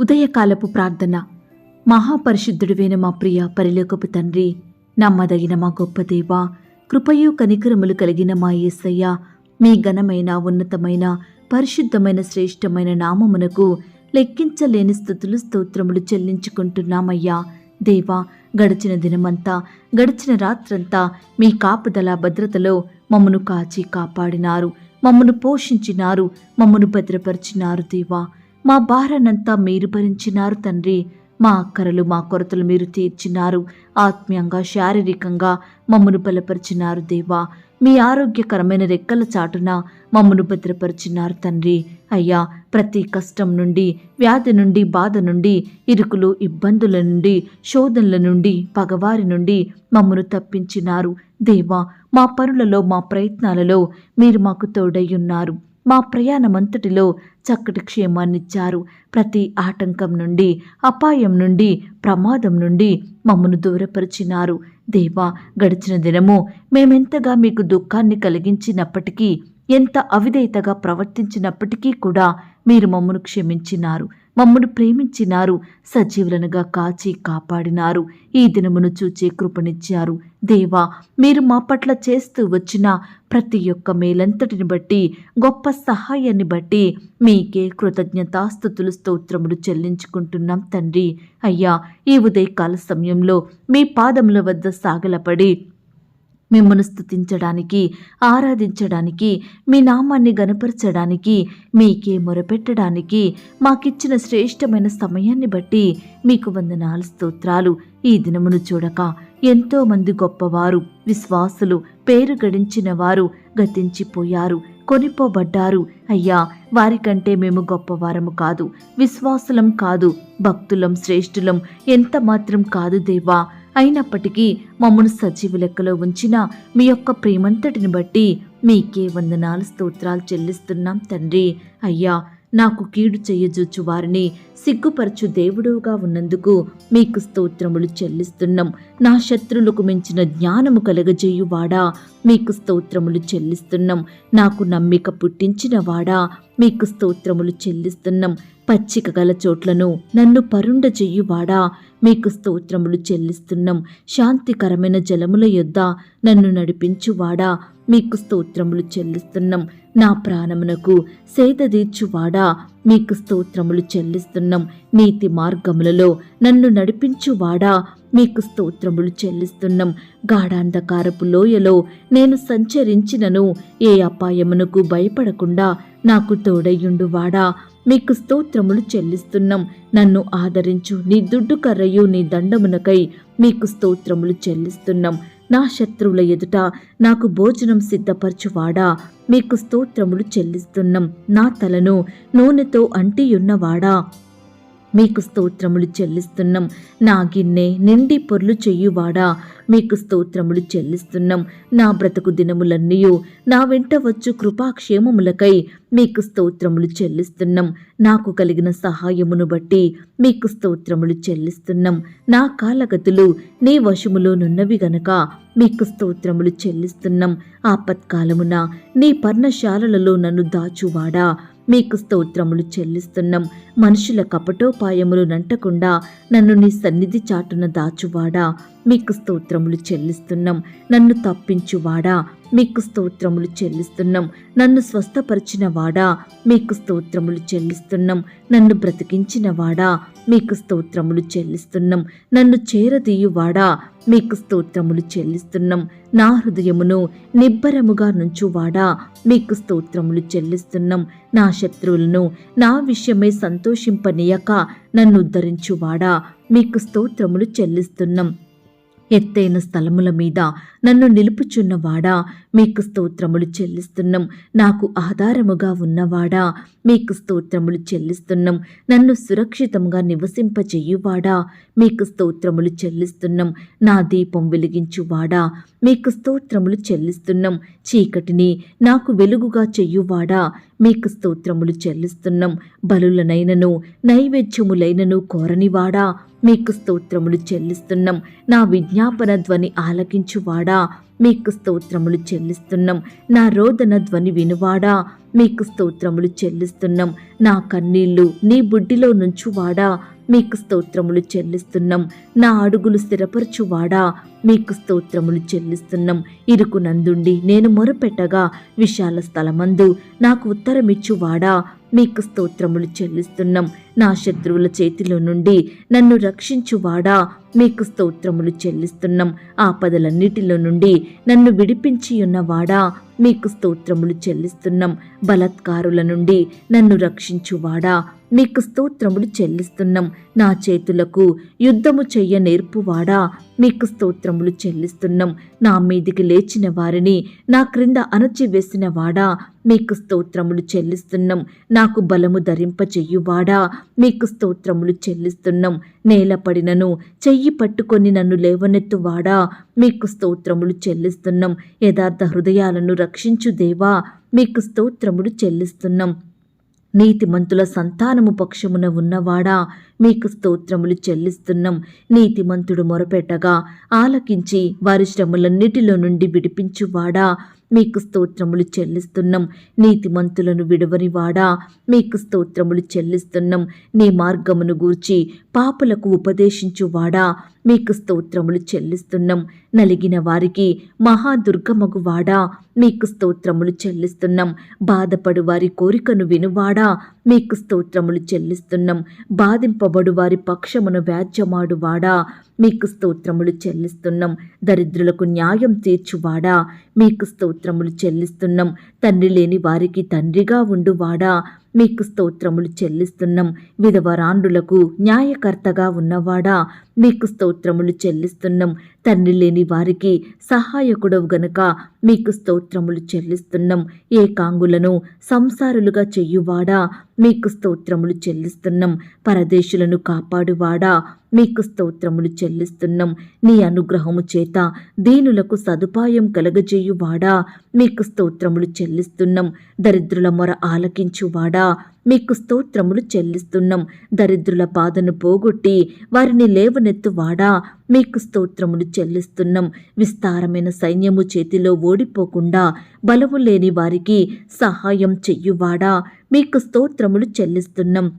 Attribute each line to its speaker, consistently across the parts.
Speaker 1: ఉదయకాలపు ప్రార్థన. మహాపరిశుద్ధుడివైన మా ప్రియ పరిలోకపు తండ్రి నమ్మదగిన మా గొప్ప దేవ కృపయు కనికరములు కలిగిన మా ఏసయ్య మీ ఘనమైన ఉన్నతమైన పరిశుద్ధమైన శ్రేష్టమైన నామమునకు లెక్కించలేని స్థుతులు స్తోత్రములు చెల్లించుకుంటున్నామయ్యా. దేవా గడిచిన దినమంతా గడిచిన రాత్రంతా మీ కాపుదల భద్రతలో మమ్మను కాచి కాపాడినారు. మమ్మను పోషించినారు. మమ్మను భద్రపరిచినారు దేవా. మా భారానంతా మీరు భరించినారు తండ్రి. మా అక్కరలు మా కొరతలు మీరు తీర్చినారు. ఆత్మీయంగా శారీరకంగా మమ్మను బలపరిచినారు దేవా. మీ ఆరోగ్యకరమైన రెక్కల చాటున మమ్మను భద్రపరిచినారు తండ్రి. అయ్యా ప్రతి కష్టం నుండి వ్యాధి నుండి బాధ నుండి ఇరుకులు ఇబ్బందుల నుండి శోధనల నుండి పగవారి నుండి మమ్మను తప్పించినారు దేవా. మా పనులలో మా ప్రయత్నాలలో మీరు మాకు తోడై ఉన్నారు. మా ప్రయాణమంతటిలో చక్కటి క్షేమాన్నిచ్చారు. ప్రతి ఆటంకం నుండి అపాయం నుండి ప్రమాదం నుండి మమ్మను దూరపరిచినారు. దేవా గడిచిన దినము మేమెంతగా మీకు దుఃఖాన్ని కలిగించినప్పటికీ ఎంత అవిధేయతగా ప్రవర్తించినప్పటికీ కూడా మీరు మమ్మను క్షమించినారు. మమ్మను ప్రేమించినారు సజీవులనుగా కాచి కాపాడినారు. ఈ దినమును చూచే కృపనిచ్చారు. దేవా మీరు మా పట్ల చేస్తూ వచ్చిన ప్రతి ఒక్క మేలంతటిని బట్టి గొప్ప సహాయాన్ని బట్టి మీకే కృతజ్ఞతాస్థుతులు స్తోత్రములు చెల్లించుకుంటున్నాం తండ్రి. అయ్యా ఈ ఉదయకాల సమయంలో మీ పాదముల వద్ద సాగలపడి మిమ్మను స్తుతించడానికి ఆరాధించడానికి మీ నామాన్ని గనపరచడానికి మీకే మొరపెట్టడానికి మాకిచ్చిన శ్రేష్టమైన సమయాన్ని బట్టి మీకు వందనాలు స్తోత్రాలు. ఈ దినమును చూడక ఎంతో మంది గొప్పవారు విశ్వాసులు పేరు గడించిన వారు గతించిపోయారు కొనిపోబడ్డారు. అయ్యా వారికంటే మేము గొప్పవారము కాదు విశ్వాసులం కాదు భక్తులం శ్రేష్ఠులం ఎంత మాత్రం కాదు దేవా. అయినప్పటికీ మమ్మను సజీవ లెక్కలో ఉంచిన మీ యొక్క ప్రేమంతటిని బట్టి మీకే వందనాలు స్తోత్రాలు చెల్లిస్తున్నాం తండ్రి. అయ్యా నాకు కీడు చెయ్యజూచు వారిని సిగ్గుపరచు దేవుడుగా ఉన్నందుకు మీకు స్తోత్రములు చెల్లిస్తున్నాం. నా శత్రులకు మించిన జ్ఞానము కలగజేయువాడా మీకు స్తోత్రములు చెల్లిస్తున్నాం. నాకు నమ్మిక పుట్టించిన వాడా మీకు స్తోత్రములు చెల్లిస్తున్నాం. పచ్చిక గల చోట్లను నన్ను పరుండ చెయ్యువాడా మీకు స్తోత్రములు చెల్లిస్తున్నాం. శాంతికరమైన జలముల యొద్ద నన్ను నడిపించువాడా. మీకు స్తోత్రములు చెల్లిస్తున్నాం. నా ప్రాణమునకు సేదదీర్చువాడా మీకు స్తోత్రములు చెల్లిస్తున్నాం. నీతి మార్గములలో నన్ను నడిపించువాడా? మీకు స్తోత్రములు చెల్లిస్తున్నాం. గాఢాంధకారపు లోయలో నేను సంచరించినను. ఏ అపాయమునకు భయపడకుండా నాకు తోడయ్యుండువాడా? మీకు స్తోత్రములు చెల్లిస్తున్నాం. నన్ను ఆదరించు నీ దుడ్డు కర్రయు నీ దండమునకై మీకు స్తోత్రములు చెల్లిస్తున్నాం. నా శత్రువుల ఎదుట నాకు భోజనం సిద్ధపరచువాడా? మీకు స్తోత్రములు చెల్లిస్తున్నాం. నా తలను నూనెతో అంటియున్నవాడా? మీకు స్తోత్రములు చెల్లిస్తున్నాం. నా గిన్నె నిండి పొర్లు చెయ్యువాడా మీకు స్తోత్రములు చెల్లిస్తున్నాం. నా బ్రతుకు దినములన్నీయూ నా వెంట వచ్చు కృపాక్షేమములకై మీకు స్తోత్రములు చెల్లిస్తున్నాం. నాకు కలిగిన సహాయమును బట్టి మీకు స్తోత్రములు చెల్లిస్తున్నాం. నా కాలగతులు నీ వశములోనున్నవి గనక మీకు స్తోత్రములు చెల్లిస్తున్నాం. ఆపత్కాలమున నీ పర్ణశాలలలో నన్ను దాచువాడా? మీకు స్తోత్రములు చెల్లిస్తున్నాం. మనుషుల కపటోపాయములు నంటకుండా నన్ను నీ సన్నిధి చాటున దాచువాడా? మీకు స్తోత్రములు చెల్లిస్తున్నాం. నన్ను తప్పించువాడా? మీకు స్తోత్రములు చెల్లిస్తున్నాం. నన్ను స్వస్థపరిచిన వాడా మీకు స్తోత్రములు చెల్లిస్తున్నాం. నన్ను బ్రతికించిన వాడా మీకు స్తోత్రములు చెల్లిస్తున్నాం. నన్ను చేరదీయువాడా? మీకు స్తోత్రములు చెల్లిస్తున్నాం. నా హృదయమును నిబ్బరముగా నుంచువాడా? మీకు స్తోత్రములు చెల్లిస్తున్నాం. నా శత్రువులను నా విషయమై సంతోషింపనీయక నన్ను ఉద్ధరించువాడా? మీకు స్తోత్రములు చెల్లిస్తున్నాం. ఎత్తైన స్థలముల మీద నన్ను నిలుపుచున్నవాడా మీకు స్తోత్రములు చెల్లిస్తున్నాం. నాకు ఆధారముగా ఉన్నవాడా మీకు స్తోత్రములు చెల్లిస్తున్నాం. నన్ను సురక్షితంగా నివసింపజేయువాడా మీకు స్తోత్రములు చెల్లిస్తున్నాం. నా దీపం వెలిగించువాడా మీకు స్తోత్రములు చెల్లిస్తున్నాం. చీకటిని నాకు వెలుగుగా చెయ్యువాడా? మీకు స్తోత్రములు చెల్లిస్తున్నాం. బలులనైనను నైవేద్యములైనను కోరనివాడా? మీకు స్తోత్రములు చెల్లిస్తున్నాం. నా విజ్ఞాపన ధ్వని ఆలకించువాడా? మీకు స్తోత్రములు చెల్లిస్తున్నాం. నా రోదన ధ్వని వినువాడా? మీకు స్తోత్రములు చెల్లిస్తున్నాం. నా కన్నీళ్ళు నీ బుడ్డిలో నుంచువాడా? మీకు స్తోత్రములు చెల్లిస్తున్నాం. నా అడుగులు స్థిరపరచువాడా? మీకు స్తోత్రములు చెల్లిస్తున్నాం. ఇరుకునందుండి నేను మొరపెట్టగా విశాల స్థలమందు నాకు ఉత్తరమిచ్చువాడా? మీకు స్తోత్రములు చెల్లిస్తున్నాం. నా శత్రువుల చేతిలో నుండి నన్ను రక్షించువాడా? మీకు స్తోత్రములు చెల్లిస్తున్నాం. ఆపదలన్నిటిలో నుండి నన్ను విడిపించి ఉన్నవాడా మీకు స్తోత్రములు చెల్లిస్తున్నాం. బలత్కారుల నుండి నన్ను రక్షించువాడా? మీకు స్తోత్రములు చెల్లిస్తున్నాం. నా చేతులకు యుద్ధము చెయ్య నేర్పువాడా? మీకు స్తోత్రములు చెల్లిస్తున్నాం. నా మీదికి లేచిన వారిని నా క్రింద అణచివేసిన వాడా మీకు స్తోత్రములు చెల్లిస్తున్నాం. నాకు బలము ధరింపచెయ్యువాడా మీకు స్తోత్రములు చెల్లిస్తున్నాం. నేలపడినను చెయ్యి పట్టుకొని నన్ను లేవనెత్తువాడా? మీకు స్తోత్రములు చెల్లిస్తున్నాం. యథార్థ హృదయాలను రక్షించు దేవా మీకు స్తోత్రములు చెల్లిస్తున్నాం. నీతిమంతుల సంతానము పక్షమున ఉన్నవాడా? మీకు స్తోత్రములు చెల్లిస్తున్నాం. నీతిమంతుడు మొరపెట్టగా ఆలకించి వారి శ్రమలన్నిటిలో నుండి విడిపించువాడా? మీకు స్తోత్రములు చెల్లిస్తున్నాం. నీతిమంతులను విడవనివాడా? మీకు స్తోత్రములు చెల్లిస్తున్నాం. నీ మార్గమును గూర్చి పాపులకు ఉపదేశించువాడా? మీకు స్తోత్రములు చెల్లిస్తున్నాం. నలిగిన వారికి మహాదుర్గమగువాడా మీకు స్తోత్రములు చెల్లిస్తున్నాం. బాధపడు వారి కోరికను వినువాడా మీకు స్తోత్రములు చెల్లిస్తున్నాం. బాధింపబడు వారి పక్షమును వ్యాజ్యమాడువాడా మీకు స్తోత్రములు చెల్లిస్తున్నాం. దరిద్రులకు న్యాయం తీర్చువాడా మీకు స్తోత్రములు చెల్లిస్తున్నాం. తండ్రి లేని వారికి తండ్రిగా ఉండువాడా మీకు స్తోత్రములు చెల్లిస్తున్నాం. విధవరాండులకు న్యాయకర్తగా ఉన్నవాడా మీకు స్తోత్రములు చెల్లిస్తున్నాం. తండ్రి లేని వారికి సహాయకుడవు గనుక మీకు స్తోత్రములు చెల్లిస్తున్నాం. ఏకాంగులను సంసారులుగా చెయ్యువాడా మీకు స్తోత్రములు చెల్లిస్తున్నాం. పరదేశులను కాపాడువాడా? మీకు స్తోత్రములు చెల్లిస్తున్నాం. నీ అనుగ్రహము చేత దీనులకు సదుపాయం కలగజేయువాడా? మీకు స్తోత్రములు చెల్లిస్తున్నాం. దరిద్రుల మొర ఆలకించువాడా? మీకు స్తోత్రములు చెల్లిస్తున్నాం. దరిద్రుల బాధను పోగొట్టి వారిని లేవనెత్తువాడా? మీకు స్తోత్రములు చెల్లిస్తున్నాం. విస్తారమైన సైన్యము చేతిలో ఓడిపోకుండా బలము లేని వారికి సహాయం చెయ్యువాడా? మీకు స్తోత్రములు చెల్లిస్తున్నాం.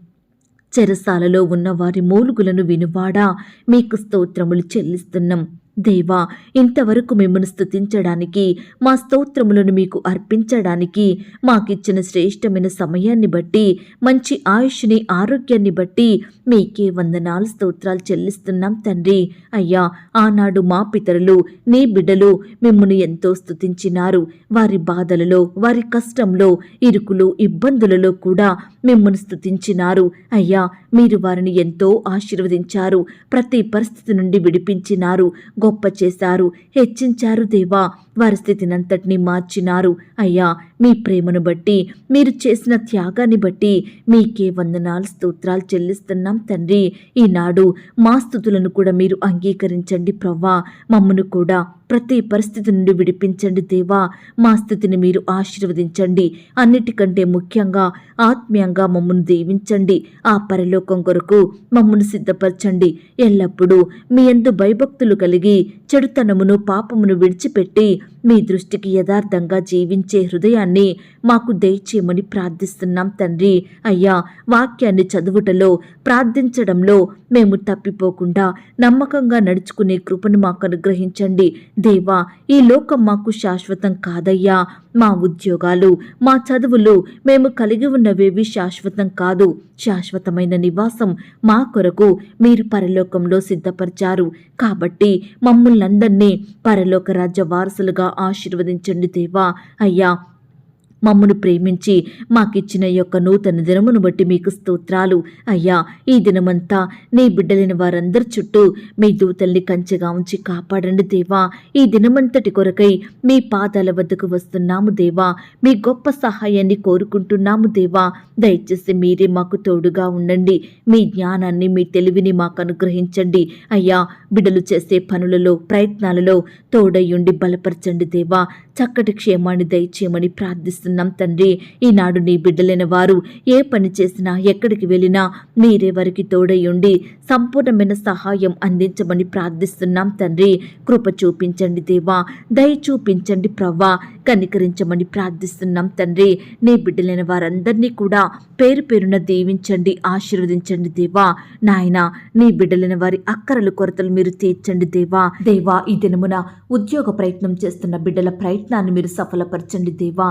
Speaker 1: చెరసాలలో ఉన్న వారి మూలుగులను వినువాడా? మీకు స్తోత్రములు చెల్లిస్తున్నాం. దేవా ఇంతవరకు మిమ్మల్ని స్థుతించడానికి మా స్తోత్రములను మీకు అర్పించడానికి మాకిచ్చిన శ్రేష్టమైన సమయాన్ని బట్టి మంచి ఆయుష్ని ఆరోగ్యాన్ని బట్టి మీకే వందనాలు స్తోత్రాలు చెల్లిస్తున్నాం తండ్రి. అయ్యా ఆనాడు మా పితరులు నీ బిడ్డలు మిమ్మల్ని ఎంతో స్తుతించినారు. వారి బాధలలో వారి కష్టంలో ఇరుకులు ఇబ్బందులలో కూడా మిమ్మల్ని స్తుతించినారు. అయ్యా మీరు వారిని ఎంతో ఆశీర్వదించారు ప్రతి పరిస్థితి నుండి విడిపించినారు గొప్ప చేశారు హెచ్చించారు దేవా. వారి స్థితినంతటినీ మార్చినారు. అయ్యా మీ ప్రేమను బట్టి మీరు చేసిన త్యాగాన్ని బట్టి మీకే వందనాలు స్తోత్రాలు చెల్లిస్తున్నాం తండ్రి. ఈనాడు మా స్థుతులను కూడా మీరు అంగీకరించండి ప్రవ్వా. మమ్మను కూడా ప్రతి పరిస్థితి నుండి విడిపించండి దేవా. మా స్థితిని మీరు ఆశీర్వదించండి. అన్నిటికంటే ముఖ్యంగా ఆత్మీయంగా మమ్మల్ని దీవించండి. ఆ పరలోకం కొరకు మమ్మల్ని సిద్ధపరచండి. ఎల్లప్పుడూ మీ ఎందు భయభక్తులు కలిగి చెడుతనమును పాపమును విడిచిపెట్టి మీ దృష్టికి యథార్థంగా జీవించే హృదయాన్ని మాకు దయచేయమని ప్రార్థిస్తున్నాం తండ్రి. అయ్యా వాక్యాన్ని చదువుటలో ప్రార్థించడంలో మేము తప్పిపోకుండా నమ్మకంగా నడుచుకునే కృపను మాకు అనుగ్రహించండి. దేవా ఈ లోకం మాకు శాశ్వతం కాదయ్యా. మా ఉద్యోగాలు మా చదువులు మేము కలిగి ఉన్నవేవి శాశ్వతం కాదు. శాశ్వతమైన నివాసం మా కొరకు మీరు పరలోకంలో సిద్ధపరిచారు. కాబట్టి మమ్మల్ని అందరినీ పరలోక రాజ్య వారసులుగా ఆశీర్వదించండి దేవా. అయ్యా మమ్మను ప్రేమించి మాకిచ్చిన యొక్క నూతన దినమును బట్టి మీకు స్తోత్రాలు. అయ్యా ఈ దినమంతా నీ బిడ్డలైన వారందరి చుట్టూ మీ దూతల్ని కంచెగా ఉంచి కాపాడండి దేవా. ఈ దినమంతటి కొరకై మీ పాదాల వద్దకు వస్తున్నాము దేవా. మీ గొప్ప సహాయాన్ని కోరుకుంటున్నాము దేవా. దయచేసి మీరే మాకు తోడుగా ఉండండి. మీ జ్ఞానాన్ని మీ తెలివిని మాకు అనుగ్రహించండి. అయ్యా బిడ్డలు చేసే పనులలో ప్రయత్నాలలో తోడయ్యుండి బలపరచండి దేవా. చక్కటి క్షేమాన్ని దయచేయమని ప్రార్థిస్తున్నాను ప్రార్థిస్తున్నాం తండ్రి. ఈనాడు నీ బిడ్డలైన వారు ఏ పని చేసినా ఎక్కడికి వెళ్ళినా మీరే వారికి తోడై ఉండి సంపూర్ణమైన సహాయం అందించమని ప్రార్థిస్తున్నాం తండ్రి. కృప చూపించండి దేవా దయ చూపించండి ప్రవ్వా కనికరించమని ప్రార్థిస్తున్నాం తండ్రి. నీ బిడ్డలైన వారందరినీ కూడా పేరు పేరున దీవించండి ఆశీర్వదించండి దేవా. నాయన నీ బిడ్డలైన వారి అక్కరలు కొరతలు మీరు తీర్చండి దేవా. దేవా ఈ దినమున ఉద్యోగ ప్రయత్నం చేస్తున్న బిడ్డల ప్రయత్నాన్ని మీరు సఫలపరచండి దేవా.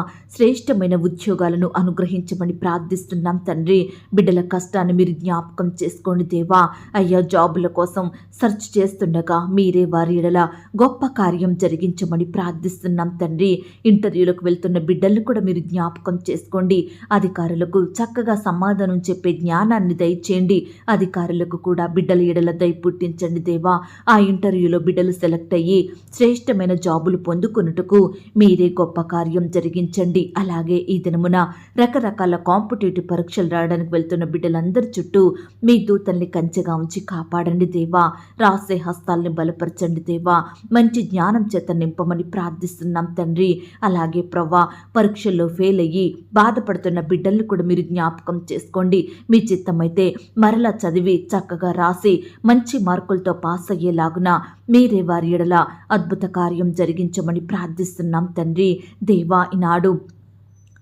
Speaker 1: శ్రేష్టమైన ఉద్యోగాలను అనుగ్రహించమని ప్రార్థిస్తున్నాం తండ్రి. బిడ్డల కష్టాన్ని మీరు జ్ఞాపకం చేసుకోండి దేవా. అయ్యా జాబుల కోసం సెర్చ్ చేస్తుండగా మీరే వారి ఎడల గొప్ప కార్యం జరిగించమని ప్రార్థిస్తున్నాం తండ్రి. ఇంటర్వ్యూలకు వెళ్తున్న బిడ్డలను కూడా మీరు జ్ఞాపకం చేసుకోండి. అధికారులకు చక్కగా సమాధానం చెప్పే జ్ఞానాన్ని దయచేయండి. అధికారులకు కూడా బిడ్డల ఎడల దయ పుట్టించండి దేవా. ఆ ఇంటర్వ్యూలో బిడ్డలు సెలెక్ట్ అయ్యి శ్రేష్టమైన జాబులు పొందుకున్నట్టుకు మీరే గొప్ప కార్యం జరిగించండి. అలాగే ఈ దినమున రకరకాల కాంపిటేటివ్ పరీక్షలు రాయడానికి వెళ్తున్న బిడ్డలందరి చుట్టూ మీ దూతల్ని కంచెగా ఉంచి కాపాడండి దేవా. రాసే హస్తాల్ని బలపరచండి దేవా. మంచి జ్ఞానం చేత నింపమని ప్రార్థిస్తున్నాం తండ్రి. అలాగే ప్రవ్వా పరీక్షల్లో ఫెయిల్ అయ్యి బాధపడుతున్న బిడ్డల్ని కూడా మీరు జ్ఞాపకం చేసుకోండి. మీ చిత్తమైతే మరలా చదివి చక్కగా రాసి మంచి మార్కులతో పాస్ అయ్యేలాగున మీరే వారి ఎడల అద్భుత కార్యం జరిగించమని ప్రార్థిస్తున్నాం తండ్రి. దేవా ఈనాడు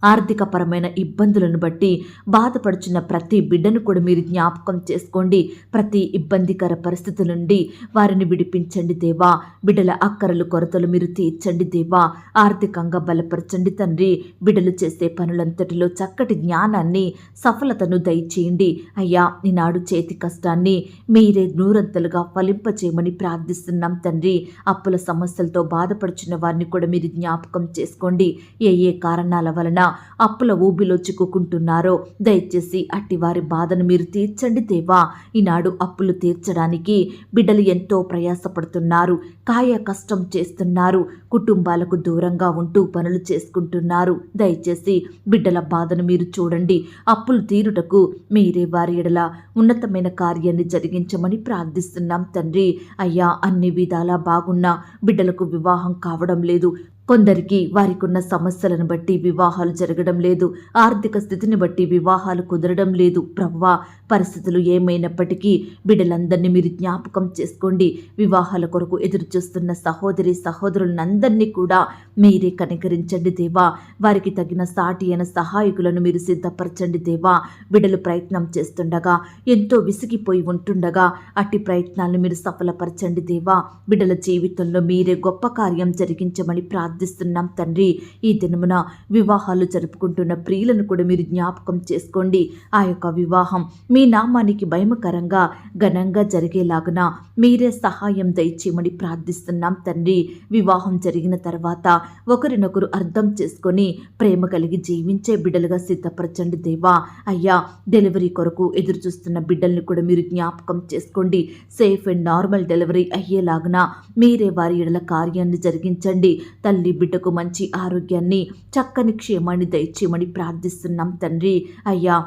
Speaker 1: ఆర్థికపరమైన ఇబ్బందులను బట్టి బాధపడుచున్న ప్రతి బిడ్డను కూడా మీరు జ్ఞాపకం చేసుకోండి. ప్రతి ఇబ్బందికర పరిస్థితి నుండి వారిని విడిపించండి దేవా. బిడ్డల అక్కరలు కొరతలు మీరు తీర్చండి దేవా. ఆర్థికంగా బలపరచండి తండ్రి. బిడ్డలు చేసే పనులంతటిలో చక్కటి జ్ఞానాన్ని సఫలతను దయచేయండి. అయ్యా ఈనాడు చేతి కష్టాన్ని మీరే నూరంతలుగా ఫలింపచేయమని ప్రార్థిస్తున్నాం తండ్రి. అప్పుల సమస్యలతో బాధపడుచున్న వారిని కూడా మీరు జ్ఞాపకం చేసుకోండి. ఏ ఏ కారణాల వలన అప్పుల ఊబిలో చిక్కుకుంటున్నారో దయచేసి అట్టి వారి బాధను మీరు తీర్చండి దేవా. ఈనాడు అప్పులు తీర్చడానికి బిడ్డలు ఎంతో ప్రయాసపడుతున్నారు. కాయ కష్టం చేస్తున్నారు. కుటుంబాలకు దూరంగా ఉంటూ పనులు చేసుకుంటున్నారు. దయచేసి బిడ్డల బాధను మీరు చూడండి. అప్పులు తీరుటకు మీరే వారి ఎడల ఉన్నతమైన కార్యాన్ని జరిగించమని ప్రార్థిస్తున్నాం తండ్రి. అయ్యా అన్ని విధాలా బాగున్నా. బిడ్డలకు వివాహం కావడం లేదు. కొందరికి వారికున్న సమస్యలను బట్టి వివాహాలు జరగడం లేదు. ఆర్థిక స్థితిని బట్టి వివాహాలు కుదరడం లేదు. ప్రవ్వా పరిస్థితులు ఏమైనప్పటికీ బిడ్డలందరినీ మీరు జ్ఞాపకం చేసుకోండి. వివాహాల కొరకు ఎదురు చూస్తున్న సహోదరి సహోదరులందరినీ కూడా మీరే కనికరించండి దేవా. వారికి తగిన సాటి అయిన సహాయకులను మీరు సిద్ధపరచండి దేవా. బిడ్డలు ప్రయత్నం చేస్తుండగా ఎంతో విసిగిపోయి ఉంటుండగా అట్టి ప్రయత్నాలను మీరు సఫలపరచండి దేవా. బిడల జీవితంలో మీరే గొప్ప కార్యం జరిగించమని ప్రార్థిస్తున్నాం తండ్రి. ఈ దినమున వివాహాలు జరుపుకుంటున్న ప్రియులను కూడా మీరు జ్ఞాపకం చేసుకోండి. ఆ యొక్క వివాహం మీ నామానికి భయమకరంగా ఘనంగా జరిగేలాగున మీరే సహాయం దయచేయమని ప్రార్థిస్తున్నాం తండ్రి. వివాహం జరిగిన తర్వాత ఒకరినొకరు అర్థం చేసుకొని ప్రేమ కలిగి జీవించే బిడ్డలుగా సిద్ధపరచండి దేవా. అయ్యా డెలివరీ కొరకు ఎదురు చూస్తున్న బిడ్డల్ని కూడా మీరు జ్ఞాపకం చేసుకోండి. సేఫ్ అండ్ నార్మల్ డెలివరీ అయ్యేలాగున మీరే వారి ఎడల కార్యాన్ని జరిగించండి. తల్లి బిడ్డకు మంచి ఆరోగ్యాన్ని చక్కని క్షేమాన్ని దయచేయమని ప్రార్థిస్తున్నాం తండ్రి. అయ్యా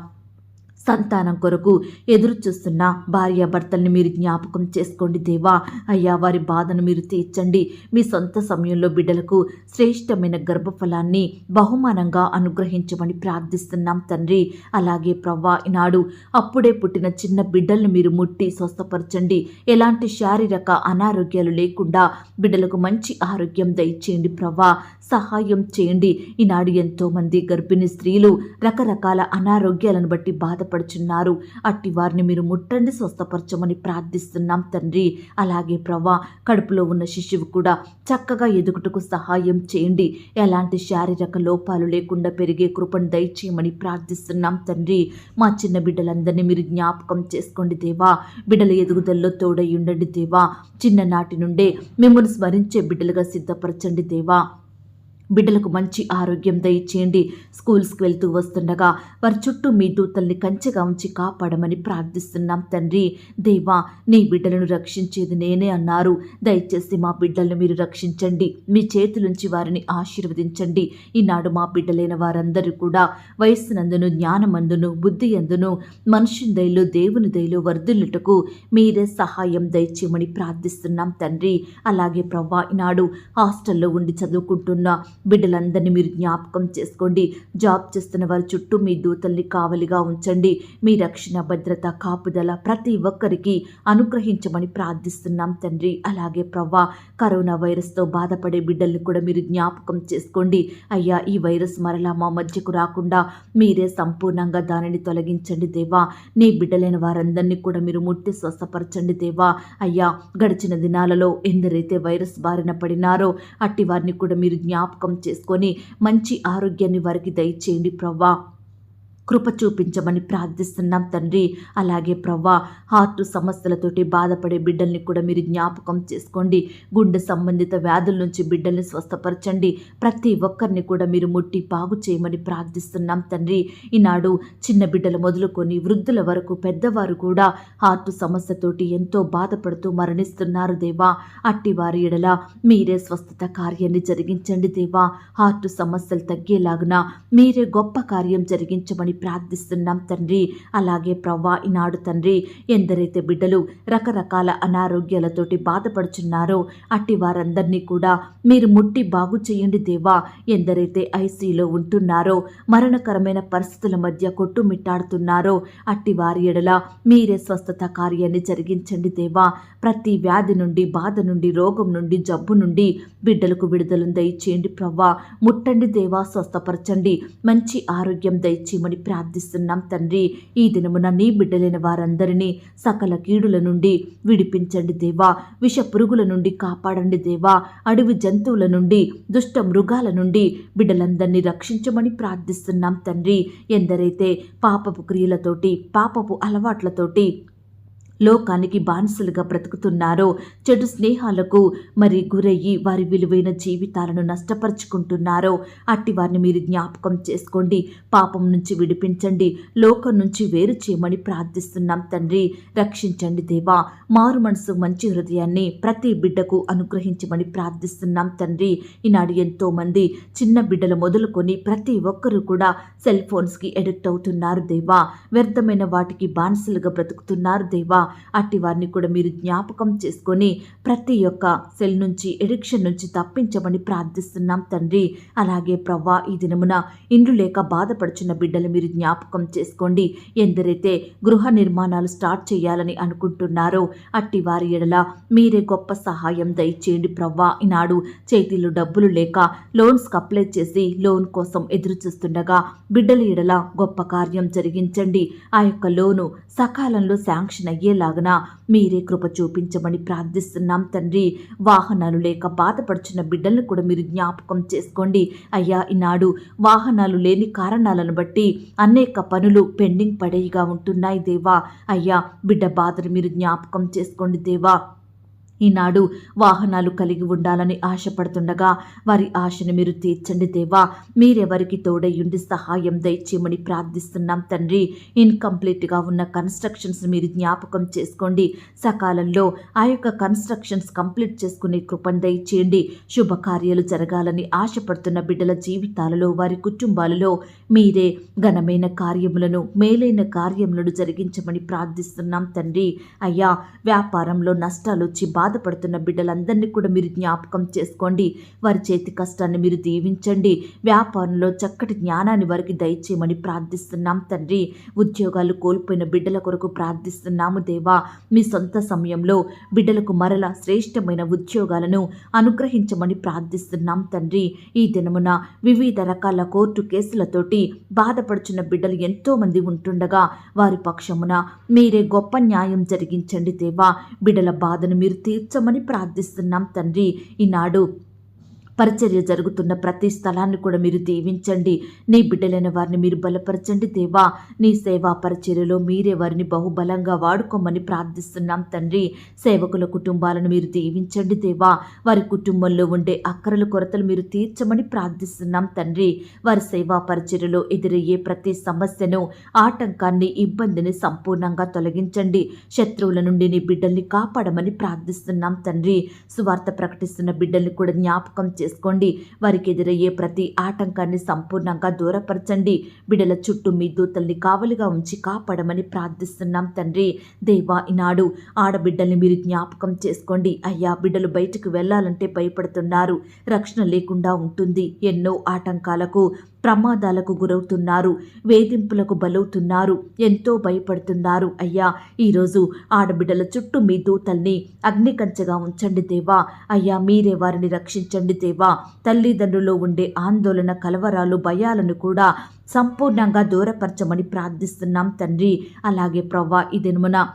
Speaker 1: సంతానం కొరకు ఎదురు చూస్తున్న భార్యాభర్తల్ని మీరు జ్ఞాపకం చేసుకోండి దేవా. అయ్యా వారి బాధను మీరు తీర్చండి. మీ సొంత సమయంలో బిడ్డలకు శ్రేష్టమైన గర్భఫలాన్ని బహుమానంగా అనుగ్రహించమని ప్రార్థిస్తున్నాం తండ్రి. అలాగే ప్రవ్వా ఈనాడు అప్పుడే పుట్టిన చిన్న బిడ్డల్ని మీరు ముట్టి స్వస్థపరచండి. ఎలాంటి శారీరక అనారోగ్యాలు లేకుండా బిడ్డలకు మంచి ఆరోగ్యం దయచేయండి ప్రవ్వా. సహాయం చేయండి. ఈనాడు ఎంతోమంది గర్భిణీ స్త్రీలు రకరకాల అనారోగ్యాలను బట్టి సిద్ధపడుచున్నారు అట్టి వారిని మీరు ముట్టండి స్వస్థపరచమని ప్రార్థిస్తున్నాం తండ్రి. అలాగే ప్రవ్వా కడుపులో ఉన్న శిశువు కూడా చక్కగా ఎదుగుటకు సహాయం చేయండి. ఎలాంటి శారీరక లోపాలు లేకుండా పెరిగే కృపను దయచేయమని ప్రార్థిస్తున్నాం తండ్రి. మా చిన్న బిడ్డలందరినీ మీరు జ్ఞాపకం చేసుకోండి దేవా. బిడ్డల ఎదుగుదలలో తోడై ఉండండి దేవా. చిన్ననాటి నుండే మిమ్మల్ని స్మరించే బిడ్డలుగా సిద్ధపరచండి దేవా. బిడ్డలకు మంచి ఆరోగ్యం దయచేయండి. స్కూల్స్కి వెళ్తూ వస్తుండగా వారి చుట్టూ మీ దూతల్ని కంచెగా ఉంచి కాపాడమని ప్రార్థిస్తున్నాం తండ్రి. దేవా నీ బిడ్డలను రక్షించేది నేనే అన్నారు. దయచేసి మా బిడ్డలను మీరు రక్షించండి. మీ చేతులుంచి వారిని ఆశీర్వదించండి. ఈనాడు మా బిడ్డలైన వారందరూ కూడా వయస్సునందును జ్ఞానమందును బుద్ధి అందును మనుషుని దయలో దేవుని దయలో వర్ధిల్లుటకు మీరే సహాయం దయచేయమని ప్రార్థిస్తున్నాం తండ్రి. అలాగే ప్రవ్వా ఈనాడు హాస్టల్లో ఉండి చదువుకుంటున్న బిడ్డలందరినీ మీరు జ్ఞాపకం చేసుకోండి. జాబ్ చేస్తున్న వారి చుట్టూ మీ దూతల్ని కావలిగా ఉంచండి. మీ రక్షణ భద్రత కాపుదల ప్రతి ఒక్కరికి అనుగ్రహించమని ప్రార్థిస్తున్నాం తండ్రి. అలాగే ప్రవ్వా కరోనా వైరస్తో బాధపడే బిడ్డల్ని కూడా మీరు జ్ఞాపకం చేసుకోండి. అయ్యా ఈ వైరస్ మరలా మా మధ్యకు రాకుండా మీరే సంపూర్ణంగా దానిని తొలగించండి దేవా. నీ బిడ్డలైన వారందరినీ కూడా మీరు ముట్టి స్వస్థపరచండి దేవా. అయ్యా గడిచిన దినాలలో ఎందరైతే వైరస్ బారిన పడినారో అట్టి వారిని కూడా మీరు జ్ఞాపకం జ్ఞాపకం చేసుకొని మంచి ఆరోగ్యాన్ని వారికి దయచేయండి ప్రవ్వా. కృప చూపించమని ప్రార్థిస్తున్నాం తండ్రి. అలాగే ప్రవ్వా హార్ట్ సమస్యలతోటి బాధపడే బిడ్డల్ని కూడా మీరు జ్ఞాపకం చేసుకోండి. గుండె సంబంధిత వ్యాధుల నుంచి బిడ్డల్ని స్వస్థపరచండి. ప్రతి ఒక్కరిని కూడా మీరు ముట్టి బాగు చేయమని ప్రార్థిస్తున్నాం తండ్రి. ఈనాడు చిన్న బిడ్డలు మొదలుకొని వృద్ధుల వరకు పెద్దవారు కూడా హార్ట్ సమస్యతోటి ఎంతో బాధపడుతూ మరణిస్తున్నారు దేవా. అట్టి వారి ఎడల మీరే స్వస్థత కార్యాన్ని జరిగించండి దేవా. హార్ట్ సమస్యలు తగ్గేలాగున మీరే గొప్ప కార్యం జరిగించమని ప్రార్థిస్తున్నాం తండ్రి. అలాగే ప్రవ్వా ఈనాడు తండ్రి ఎందరైతే బిడ్డలు రకరకాల అనారోగ్యాలతోటి బాధపడుచున్నారో అట్టి వారందరినీ కూడా మీరు ముట్టి బాగు చేయండి దేవా. ఎందరైతే ఐసీలో ఉంటున్నారో మరణకరమైన పరిస్థితుల మధ్య కొట్టుమిట్టాడుతున్నారో అట్టి వారి ఎడల మీరే స్వస్థత కార్యాన్ని జరిగించండి దేవా. ప్రతి వ్యాధి నుండి బాధ నుండి రోగం నుండి జబ్బు నుండి బిడ్డలకు విడుదలను దయచేయండి ప్రవ్వా. ముట్టండి దేవా స్వస్థపరచండి. మంచి ఆరోగ్యం దయచేయమని ప్రార్థిస్తున్నాం తండ్రి. ఈ దినమున నీ బిడ్డలైన వారందరినీ సకల కీడుల నుండి విడిపించండి దేవా. విష పురుగుల నుండి కాపాడండి దేవా. అడవి జంతువుల నుండి దుష్ట మృగాల నుండి బిడ్డలందరినీ రక్షించమని ప్రార్థిస్తున్నాం తండ్రి. ఎందరైతే పాపపు క్రియలతోటి పాపపు అలవాట్లతోటి లోకానికి బానిసలుగా బ్రతుకుతున్నారో చెడు స్నేహాలకు మరి గురయ్యి వారి విలువైన జీవితాలను నష్టపరుచుకుంటున్నారో అట్టి వారిని మీరు జ్ఞాపకం చేసుకోండి. పాపం నుంచి విడిపించండి. లోకం నుంచి వేరు చేయమని ప్రార్థిస్తున్నాం తండ్రి. రక్షించండి దేవా. మారు మనసు మంచి హృదయాన్ని ప్రతి బిడ్డకు అనుగ్రహించమని ప్రార్థిస్తున్నాం తండ్రి. ఈనాడు ఎంతో మంది చిన్న బిడ్డలు మొదలుకొని ప్రతి ఒక్కరూ కూడా సెల్ ఫోన్స్కి ఎడిక్ట్ అవుతున్నారు దేవా. వ్యర్థమైన వాటికి బానిసలుగా బ్రతుకుతున్నారు దేవా. అట్టి వారిని కూడా మీరు జ్ఞాపకం చేసుకొని ప్రతి ఒక్క సెల్ నుంచి ఎడిక్షన్ నుంచి తప్పించమని ప్రార్థిస్తున్నాం తండ్రి. అలాగే ప్రవ్వా ఈ దినమున ఇండ్లు లేక బాధపడుచున్న బిడ్డలు మీరు జ్ఞాపకం చేసుకోండి. ఎందరైతే గృహ నిర్మాణాలు స్టార్ట్ చేయాలని అనుకుంటున్నారో అట్టి వారి ఎడల మీరే గొప్ప సహాయం దయచేయండి ప్రవ్వా. ఈనాడు చేతిలో డబ్బులు లేక లోన్స్కి అప్లై చేసి లోన్ కోసం ఎదురు చూస్తుండగా బిడ్డల ఎడల గొప్ప కార్యం జరిగించండి. ఆ యొక్క లోను సకాలంలో శాంక్షన్ అయ్యేలాగన మీరే కృప చూపించమని ప్రార్థిస్తున్నాం తండ్రి. వాహనాలు లేక బాధపడుచున్న బిడ్డలను కూడా మీరు జ్ఞాపకం చేసుకోండి. అయ్యా ఈనాడు వాహనాలు లేని కారణాలను బట్టి అనేక పనులు పెండింగ్ పడేయిగా ఉంటున్నాయి దేవా. అయ్యా బిడ్డ బాధను మీరు జ్ఞాపకం చేసుకోండి దేవా. ఈనాడు వాహనాలు కలిగి ఉండాలని ఆశపడుతుండగా వారి ఆశను మీరు తీర్చండి దేవా. మీరెవరికి తోడయ్యుండి సహాయం దయచేయమని ప్రార్థిస్తున్నాం తండ్రి. ఇన్కంప్లీట్గా ఉన్న కన్స్ట్రక్షన్స్ మీరు జ్ఞాపకం చేసుకోండి. సకాలంలో ఆ యొక్క కన్స్ట్రక్షన్స్ కంప్లీట్ చేసుకునే కృపను దయచేయండి. శుభకార్యాలు జరగాలని ఆశపడుతున్న బిడ్డల జీవితాలలో వారి కుటుంబాలలో మీరే ఘనమైన కార్యములను మేలైన కార్యములను జరిగించమని ప్రార్థిస్తున్నాం తండ్రి. అయ్యా వ్యాపారంలో నష్టాలు వచ్చి బాధ బాధపడుతున్న బిడ్డలందరినీ కూడా మీరు జ్ఞాపకం చేసుకోండి. వారి చేతి కష్టాన్ని మీరు దీవించండి. వ్యాపారంలో చక్కటి జ్ఞానాన్ని వారికి దయచేయమని ప్రార్థిస్తున్నాం తండ్రి. ఉద్యోగాలు కోల్పోయిన బిడ్డల కొరకు ప్రార్థిస్తున్నాము దేవా. మీ సొంత సమయంలో బిడ్డలకు మరల శ్రేష్టమైన ఉద్యోగాలను అనుగ్రహించమని ప్రార్థిస్తున్నాం తండ్రి. ఈ దినమున వివిధ రకాల కోర్టు కేసులతోటి బాధపడుచున్న బిడ్డలు ఎంతో మంది ఉంటుండగా వారి పక్షమున మీరే గొప్ప న్యాయం జరిగించండి దేవా. బిడ్డల బాధను మీరు తీర్చమని ప్రార్థిస్తున్నాం తండ్రి. ఈనాడు పరిచర్య జరుగుతున్న ప్రతి స్థలాన్ని కూడా మీరు దీవించండి. నీ బిడ్డలైన వారిని మీరు బలపరచండి దేవా. నీ సేవా పరిచర్యలో మీరే వారిని బహుబలంగా వాడుకోమని ప్రార్థిస్తున్నాం తండ్రి. సేవకుల కుటుంబాలను మీరు దీవించండి దేవా. వారి కుటుంబంలో ఉండే అక్కరల కొరతలు మీరు తీర్చమని ప్రార్థిస్తున్నాం తండ్రి. వారి సేవా పరిచర్యలో ఎదురయ్యే ప్రతి సమస్యను ఆటంకాన్ని ఇబ్బందిని సంపూర్ణంగా తొలగించండి. శత్రువుల నుండి నీ బిడ్డల్ని కాపాడమని ప్రార్థిస్తున్నాం తండ్రి. సువార్త ప్రకటిస్తున్న బిడ్డల్ని కూడా జ్ఞాపకం చేసుకోండి. వారికి ఎదురయ్యే ప్రతి ఆటంకాన్ని సంపూర్ణంగా దూరపరచండి. బిడ్డల చుట్టూ మీ దూతల్ని కావలిగా ఉంచి కాపాడమని ప్రార్థిస్తున్నాం తండ్రి. దేవా ఈనాడు ఆడబిడ్డల్ని మీరు జ్ఞాపకం చేసుకోండి. అయ్యా బిడ్డలు బయటకు వెళ్ళాలంటే భయపడుతున్నారు. రక్షణ లేకుండా ఉంటుంది. ఎన్నో ఆటంకాలకు ప్రమాదాలకు గురవుతున్నారు వేధింపులకు బలవుతున్నారు ఎంతో భయపడుతున్నారు. అయ్యా ఈరోజు ఆడబిడ్డల చుట్టూ మీ దూతల్ని అగ్నికంచగా ఉంచండి దేవా. అయ్యా మీరే వారిని రక్షించండి దేవా. తల్లిదండ్రులు ఉండే ఆందోళన కలవరాలు భయాలను కూడా సంపూర్ణంగా దూరపరచమని ప్రార్థిస్తున్నాం తండ్రి. అలాగే ప్రవ్వా ఈ దినమున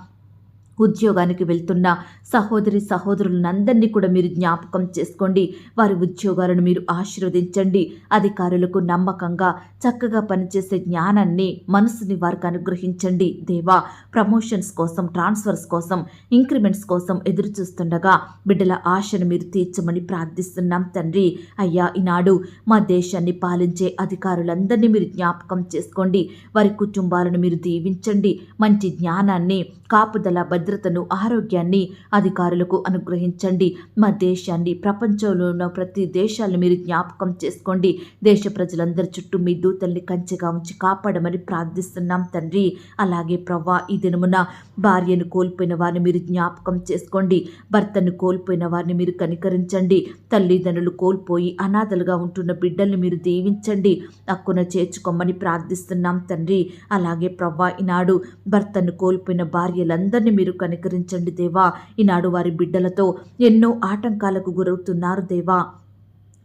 Speaker 1: ఉద్యోగానికి వెళ్తున్న సహోదరి సహోదరులందరినీ కూడా మీరు జ్ఞాపకం చేసుకోండి. వారి ఉద్యోగాలను మీరు ఆశీర్వదించండి. అధికారులకు నమ్మకంగా చక్కగా పనిచేసే జ్ఞానాన్ని మనసుని వారికి అనుగ్రహించండి. దేవా ప్రమోషన్స్ కోసం ట్రాన్స్ఫర్స్ కోసం ఇంక్రిమెంట్స్ కోసం ఎదురు చూస్తుండగా బిడ్డల ఆశను మీరు తీర్చమని ప్రార్థిస్తున్నాం తండ్రి. అయ్యా ఈనాడు మా దేశాన్ని పాలించే అధికారులందరినీ మీరు జ్ఞాపకం చేసుకోండి. వారి కుటుంబాలను మీరు దీవించండి. మంచి జ్ఞానాన్ని కాపుదల భద్రతను ఆరోగ్యాన్ని అధికారులకు అనుగ్రహించండి. మా దేశాన్ని ప్రపంచంలో ఉన్న ప్రతి దేశాలను మీరు జ్ఞాపకం చేసుకోండి. దేశ ప్రజలందరి చుట్టూ మీ దూతల్ని కంచెగా ఉంచి కాపాడమని ప్రార్థిస్తున్నాం తండ్రి. అలాగే ప్రవ్వా ఈ దినమున భార్యను కోల్పోయిన వారిని మీరు జ్ఞాపకం చేసుకోండి. భర్తను కోల్పోయిన వారిని మీరు కనికరించండి. తల్లిదండ్రులు కోల్పోయి అనాథలుగా ఉంటున్న బిడ్డల్ని మీరు దీవించండి. అక్కున చేర్చుకోమని ప్రార్థిస్తున్నాం తండ్రి. అలాగే ప్రవ్వా ఈనాడు భర్తను కోల్పోయిన భార్య భార్యలందరినీ మీరు కనికరించండి దేవా. ఈనాడు వారి బిడ్డలతో ఎన్నో ఆటంకాలకు గురవుతున్నారు దేవా.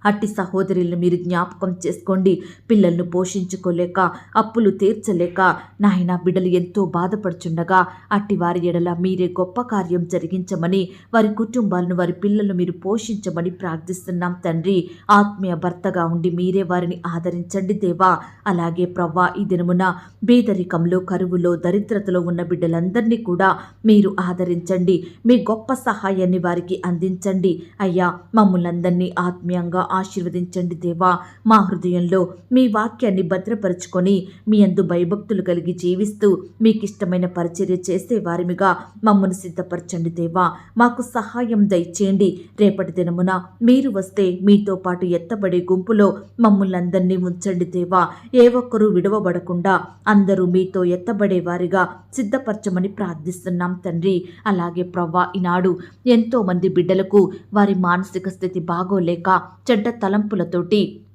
Speaker 1: అట్టి సహోదరులను మీరు జ్ఞాపకం చేసుకోండి. పిల్లలను పోషించుకోలేక అప్పులు తీర్చలేక నాయన బిడ్డలు ఎంతో బాధపడుచుండగా అట్టి వారి ఎడల మీరే గొప్ప కార్యం జరిగించమని వారి కుటుంబాలను వారి పిల్లలను మీరు పోషించమని ప్రార్థిస్తున్నాం తండ్రి. ఆత్మీయ భర్తగా ఉండి మీరే వారిని ఆదరించండి దేవా. అలాగే ప్రవ్వా ఈ దినమున బీదరికంలో కరువులో దరిద్రతలో ఉన్న బిడ్డలందరినీ కూడా మీరు ఆదరించండి. మీ గొప్ప సహాయాన్ని వారికి అందించండి. అయ్యా మమ్మల్ని అందరినీ ఆత్మీయంగా ఆశీర్వదించండి దేవా. మా హృదయంలో మీ వాక్యాన్ని భద్రపరుచుకొని మీ అందు భయభక్తులు కలిగి జీవిస్తూ మీకు ఇష్టమైన పరిచర్య చేసే వారిమిగా మమ్మను సిద్ధపరచండి దేవా. మాకు సహాయం దయచేయండి. రేపటి దినమున మీరు వస్తే మీతో పాటు ఎత్తబడే గుంపులో మమ్మల్ని అందరినీ ఉంచండి దేవా. ఏ ఒక్కరూ విడవబడకుండా అందరూ మీతో ఎత్తబడే వారిగా సిద్ధపరచమని ప్రార్థిస్తున్నాం తండ్రి. అలాగే ప్రవ్వా ఈనాడు ఎంతో మంది బిడ్డలకు వారి మానసిక స్థితి బాగోలేక చెడ్డ తలంపులతోటి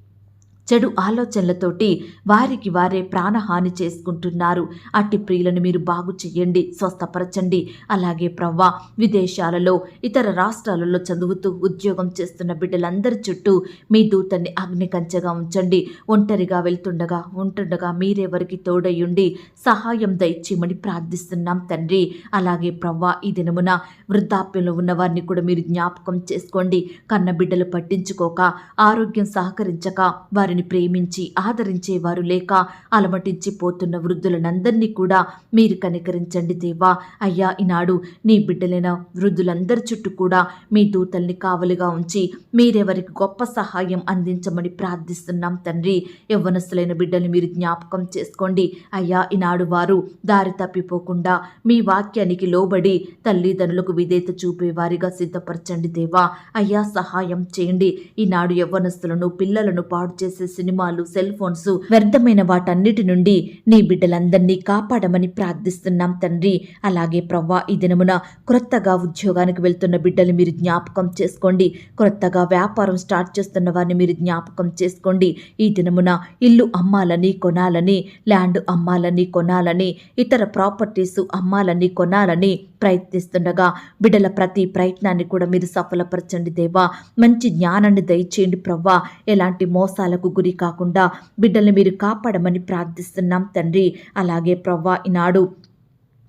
Speaker 1: చెడు ఆలోచనలతోటి వారికి వారే ప్రాణహాని చేసుకుంటున్నారు. అట్టి ప్రియులను మీరు బాగు చేయండి స్వస్థపరచండి. అలాగే ప్రవ్వా విదేశాలలో ఇతర రాష్ట్రాలలో చదువుతూ ఉద్యోగం చేస్తున్న బిడ్డలందరి చుట్టూ మీ దూతన్ని అగ్నికంచగా ఉంచండి. ఒంటరిగా వెళ్తుండగా ఉంటుండగా మీరెవరికి తోడయ్యుండి సహాయం దయచేయమని ప్రార్థిస్తున్నాం తండ్రి. అలాగే ప్రవ్వా ఈ దినమున వృద్ధాప్యంలో ఉన్న వారిని కూడా మీరు జ్ఞాపకం చేసుకోండి. కన్న బిడ్డలు పట్టించుకోక ఆరోగ్యం సహకరించక వారిని ప్రేమించి ఆదరించేవారు లేక అలమటించిపోతున్న వృద్ధులనందరినీ కూడా మీరు కనికరించండి దేవా. అయ్యా ఈనాడు నీ బిడ్డలైన వృద్ధులందరి చుట్టూ కూడా మీ దూతల్ని కావలిగా ఉంచి మీరెవరికి గొప్ప సహాయం అందించమని ప్రార్థిస్తున్నాం తండ్రి. యవ్వనస్తులైన బిడ్డలు మీరు జ్ఞాపకం చేసుకోండి. అయ్యా ఈనాడు వారు దారి తప్పిపోకుండా మీ వాక్యానికి లోబడి తల్లిదండ్రులకు విధేయత చూపేవారిగా సిద్ధపరచండి దేవా. అయ్యా సహాయం చేయండి. ఈనాడు యవ్వనస్తులను పిల్లలను పాడు చేసే సినిమాలు సెల్ ఫోన్స్ వ్యర్థమైన వాటన్నిటి నుండి నీ బిడ్డలందరినీ కాపాడమని ప్రార్థిస్తున్నాం తండ్రి. అలాగే ప్రవ్వా ఈ దినమున క్రొత్తగా ఉద్యోగానికి వెళ్తున్న బిడ్డలు మీరు జ్ఞాపకం చేసుకోండి. క్రొత్తగా వ్యాపారం స్టార్ట్ చేస్తున్న వారిని మీరు జ్ఞాపకం చేసుకోండి. ఈ దినమున ఇల్లు అమ్మాలని కొనాలని ల్యాండ్ అమ్మాలని కొనాలని ఇతర ప్రాపర్టీస్ అమ్మాలని కొనాలని ప్రయత్నిస్తుండగా బిడ్డల ప్రతి ప్రయత్నాన్ని కూడా మీరు సఫలపరచండి దేవా. మంచి జ్ఞానాన్ని దయచేయండి ప్రవ్వా. ఎలాంటి మోసాలకు గురి కాకుండా బిడ్డల్ని మీరు కాపాడమని ప్రార్థిస్తున్నాం తండ్రి. అలాగే ప్రవ్వా ఈనాడు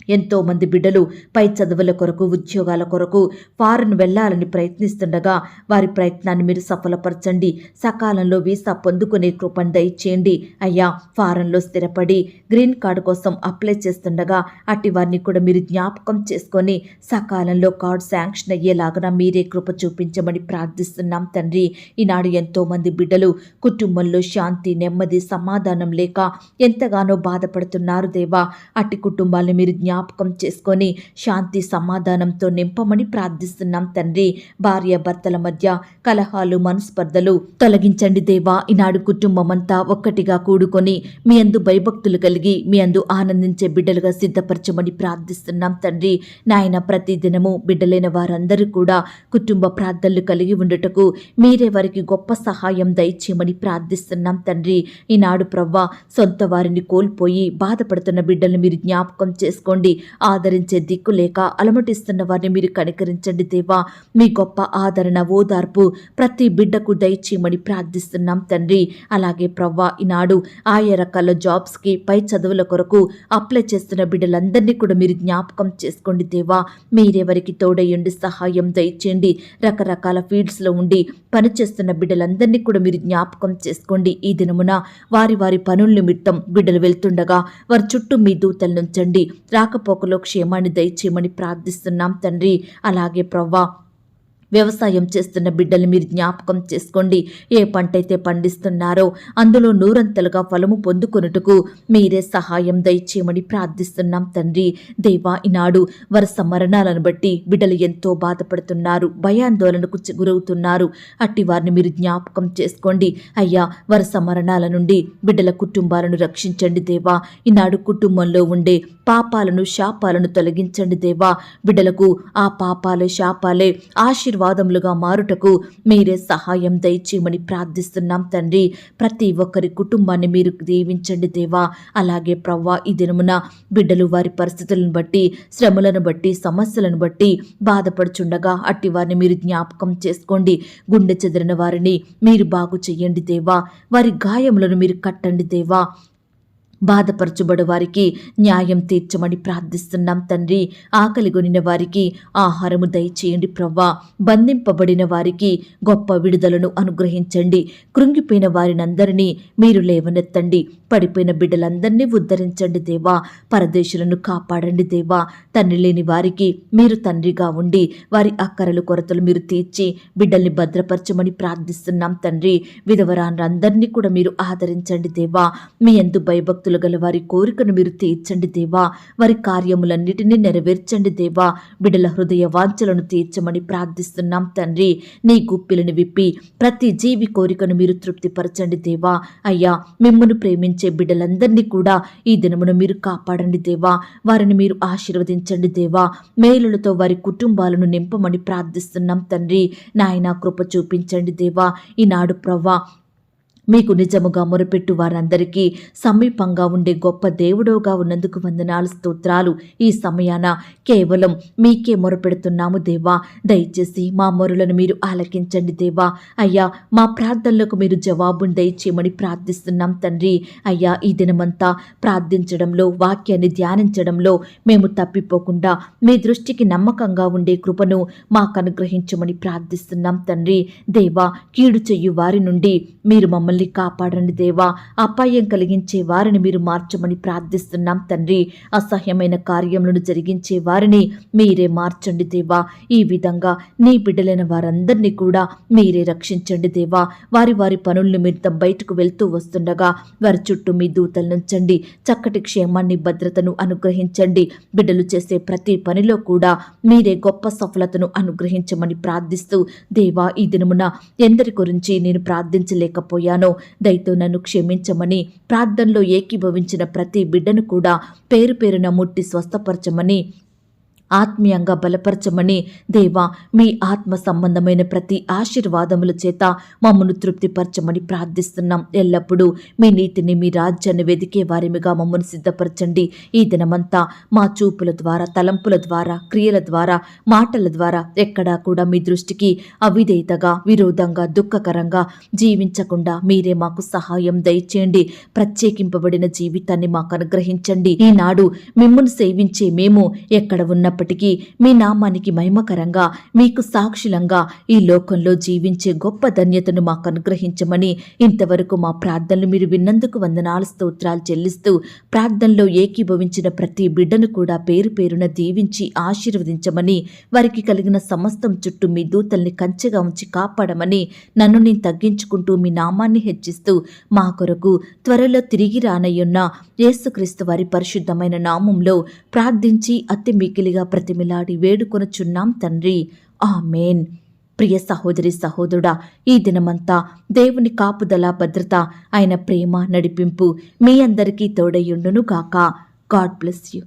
Speaker 1: ఎంతో మంది బిడ్డలు పై చదువుల కొరకు ఉద్యోగాల కొరకు ఫారెన్ వెళ్ళాలని ప్రయత్నిస్తుండగా వారి ప్రయత్నాన్ని మీరు సఫలపరచండి. సకాలంలో వీసా పొందుకునే కృపను దయచేయండి. అయ్యా ఫారెన్లో స్థిరపడి గ్రీన్ కార్డు కోసం అప్లై చేస్తుండగా అట్టి వారిని కూడా మీరు జ్ఞాపకం చేసుకొని సకాలంలో కార్డు శాంక్షన్ అయ్యేలాగా మీరే కృప చూపించమని ప్రార్థిస్తున్నాం తండ్రి. ఈనాడు ఎంతో మంది బిడ్డలు కుటుంబంలో శాంతి నెమ్మది సమాధానం లేక ఎంతగానో బాధపడుతున్నారు దేవా. అట్టి కుటుంబాలను మీరు జ్ఞాపకం జ్ఞాపకం చేసుకొని శాంతి సమాధానంతో నింపమని ప్రార్థిస్తున్నాం తండ్రి. భార్య భర్తల మధ్య కలహాలు మనస్పర్ధలు తొలగించండి దేవా. ఈనాడు కుటుంబం అంతా ఒక్కటిగా కూడుకొని మీ అందు భయభక్తులు కలిగి మీ అందు ఆనందించే బిడ్డలుగా సిద్ధపరచమని ప్రార్థిస్తున్నాం తండ్రి. నాయన ప్రతిదినము బిడ్డలైన వారందరూ కూడా కుటుంబ ప్రార్థనలు కలిగి ఉండుటకు మీరే వారికి గొప్ప సహాయం దయచేయమని ప్రార్థిస్తున్నాం తండ్రి. ఈనాడు ప్రవ్వ సొంత వారిని కోల్పోయి బాధపడుతున్న బిడ్డలను మీరు జ్ఞాపకం చేసుకోండి. ఆదరించే దిక్కు లేక అలమటిస్తున్న వారిని మీరు కనికరించండి దేవా. మీ గొప్ప ఆదరణ ఓదార్పు ప్రతి బిడ్డకు దయచేయమని ప్రార్థిస్తున్నాం తండ్రి. అలాగే ప్రవ్వా ఈనాడు ఆయా రకాల జాబ్స్కి పై చదువుల కొరకు అప్లై చేస్తున్న బిడ్డలందరినీ కూడా మీరు జ్ఞాపకం చేసుకోండి దేవా. మీరెవరికి తోడయ్యండి సహాయం దయచేయండి. రకరకాల ఫీల్డ్స్లో ఉండి పనిచేస్తున్న బిడ్డలందరినీ కూడా మీరు జ్ఞాపకం చేసుకోండి. ఈ దినమున వారి వారి పనుల నిమిత్తం బిడ్డలు వెళ్తుండగా వారి చుట్టూ మీ దూతలు నుంచండి రాకపోకలో క్షేమాన్ని దయచేయమని ప్రార్థిస్తున్నాం తండ్రి. అలాగే ప్రవ్వా వ్యవసాయం చేస్తున్న బిడ్డలు మీరు జ్ఞాపకం చేసుకోండి. ఏ పంట అయితే పండిస్తున్నారో అందులో నూరంతలుగా ఫలము పొందుకొనుటకు మీరే సహాయం దయచేయమని ప్రార్థిస్తున్నాం తండ్రి. దేవా ఈనాడు వరుస మరణాలను బట్టి బిడ్డలు ఎంతో బాధపడుతున్నారు భయాందోళనకు గురవుతున్నారు. అట్టి వారిని మీరు జ్ఞాపకం చేసుకోండి. అయ్యా వరుస మరణాల నుండి బిడ్డల కుటుంబాలను రక్షించండి దేవా. ఈనాడు కుటుంబంలో ఉండే పాపాలను శాపాలను తొలగించండి దేవా. బిడ్డలకు ఆ పాపాలు శాపాలే ఆశీర్వాదములుగా మారుటకు మీరే సహాయం దయచేయమని ప్రార్థిస్తున్నాం తండ్రి. ప్రతి ఒక్కరి కుటుంబాన్ని మీరు దీవించండి దేవా. అలాగే ప్రవ్వా ఈ దినమున బిడ్డలు వారి పరిస్థితులను బట్టి శ్రమలను బట్టి సమస్యలను బట్టి బాధపడుచుండగా అట్టి వారిని మీరు జ్ఞాపకం చేసుకోండి. గుండె చెదిరిన వారిని మీరు బాగు చెయ్యండి దేవా. వారి గాయములను మీరు కట్టండి దేవా. బాధపరచుబడు వారికి న్యాయం తీర్చమని ప్రార్థిస్తున్నాం తండ్రి. ఆకలి కొనిన వారికి ఆహారము దయచేయండి ప్రవ్వా. బంధింపబడిన వారికి గొప్ప విడుదలను అనుగ్రహించండి. కృంగిపోయిన వారినందరినీ మీరు లేవనెత్తండి. పడిపోయిన బిడ్డలందరినీ ఉద్ధరించండి దేవా. పరదేశులను కాపాడండి దేవా. తండ్రి లేని వారికి మీరు తండ్రిగా ఉండి వారి అక్కరలు కొరతలు మీరు తీర్చి బిడ్డల్ని భద్రపరచమని ప్రార్థిస్తున్నాం తండ్రి. విధవరాన్లందరినీ కూడా మీరు ఆదరించండి దేవా. మీ ఎందు భయభక్తులు గల వారి కోరికను మీరు తీర్చండి దేవా. వారి కార్యములన్నిటినీ నెరవేర్చండి దేవా. బిడ్డల హృదయ వాంఛలను తీర్చమని ప్రార్థిస్తున్నాం తండ్రి. నీ గుప్పిలను విప్పి ప్రతి జీవి కోరికను మీరు తృప్తిపరచండి దేవా. అయ్యా మిమ్మను ప్రేమించ బిడ్డలందరినీ కూడా ఈ దినమున మీరు కాపాడండి దేవా. వారిని మీరు ఆశీర్వదించండి దేవా. మేలులతో వారి కుటుంబాలను నింపమని ప్రార్థిస్తున్నాం తండ్రి. నాయన కృప చూపించండి దేవా. ఈనాడు ప్రవ్వా మీకు నిజముగా మొరపెట్టు వారందరికీ సమీపంగా ఉండే గొప్ప దేవుడోగా ఉన్నందుకు వందనాలు స్తోత్రాలు. ఈ సమయాన కేవలం మీకే మొరపెడుతున్నాము దేవా. దయచేసి మా మొరలను మీరు ఆలకించండి దేవా. అయ్యా మా ప్రార్థనలకు మీరు జవాబును దయచేయమని ప్రార్థిస్తున్నాం తండ్రి. అయ్యా ఈ దినమంతా ప్రార్థించడంలో వాక్యాన్ని ధ్యానించడంలో మేము తప్పిపోకుండా మీ దృష్టికి నమ్మకంగా ఉండే కృపను మాకు అనుగ్రహించమని ప్రార్థిస్తున్నాం తండ్రి. దేవా కీడు చెయ్యు వారి నుండి మీరు మమ్మల్ని కాపాడండి దేవా. అపాయం కలిగించే వారిని మీరు మార్చమని ప్రార్థిస్తున్నాం తండ్రి. అసహ్యమైన కార్యములను జరిగించే వారిని మీరే మార్చండి దేవా. ఈ విధంగా నీ బిడ్డలైన వారందరినీ కూడా మీరే రక్షించండి దేవా. వారి వారి పనుల నిమిత్తం బయటకు వెళ్తూ వస్తుండగా వారి చుట్టూ మీ దూతలు నుంచండి చక్కటి క్షేమాన్ని భద్రతను అనుగ్రహించండి. బిడ్డలు చేసే ప్రతి పనిలో కూడా మీరే గొప్ప సఫలతను అనుగ్రహించమని ప్రార్థిస్తూ దేవా ఈ దినమున ఎందరి గురించి నేను ప్రార్థించలేకపోయాను దయతో నన్ను క్షమించమని ప్రార్థనలో ఏకీభవించిన ప్రతి బిడ్డను కూడా పేరు పేరున ముట్టి స్వస్థపరచమని ఆత్మీయంగా బలపరచమని దేవా మీ ఆత్మ సంబంధమైన ప్రతి ఆశీర్వాదముల చేత మమ్మను తృప్తిపరచమని ప్రార్థిస్తున్నాం. ఎల్లప్పుడూ మీ నీతిని మీ రాజ్యాన్ని వెదికే వారిమిగా మమ్మను సిద్ధపరచండి. ఈ దినమంతా మా చూపుల ద్వారా తలంపుల ద్వారా క్రియల ద్వారా మాటల ద్వారా ఎక్కడా కూడా మీ దృష్టికి అవిధేయతగా విరోధంగా దుఃఖకరంగా జీవించకుండా మీరే మాకు సహాయం దయచేయండి. ప్రత్యేకింపబడిన జీవితాన్ని మాకు అనుగ్రహించండి. ఈనాడు మిమ్మల్ని సేవించే మేము ఎక్కడ ఉన్న ఎన్నప్పటికీ మీ నామానికి మహిమకరంగా మీకు సాక్షిలంగా ఈ లోకంలో జీవించే గొప్ప ధన్యతను మాకు అనుగ్రహించమని ఇంతవరకు మా ప్రార్థనలు మీరు విన్నందుకు వందనాలు స్తోత్రాలు చెల్లిస్తూ ప్రార్థనలో ఏకీభవించిన ప్రతి బిడ్డను కూడా పేరు పేరున దీవించి ఆశీర్వదించమని వారికి కలిగిన సమస్తం చుట్టూ మీ దూతల్ని కంచెగా ఉంచి కాపాడమని నన్ను నేను తగ్గించుకుంటూ మీ నామాన్ని హెచ్చిస్తూ మా కొరకు త్వరలో తిరిగి రానయ్యున్న యేసుక్రీస్తు వారి పరిశుద్ధమైన నామంలో ప్రార్థించి అతి మిగిలిగా ప్రతిమిలాడి వేడుకొనుచున్నాం తండ్రి. ఆమెన్. ప్రియ సహోదరి సహోదరుడా ఈ దినమంతా దేవుని కాపుదల భద్రత ఆయన ప్రేమ నడిపింపు మీ అందరికీ తోడయుండును గాక గాడ్ బ్లెస్ యూ.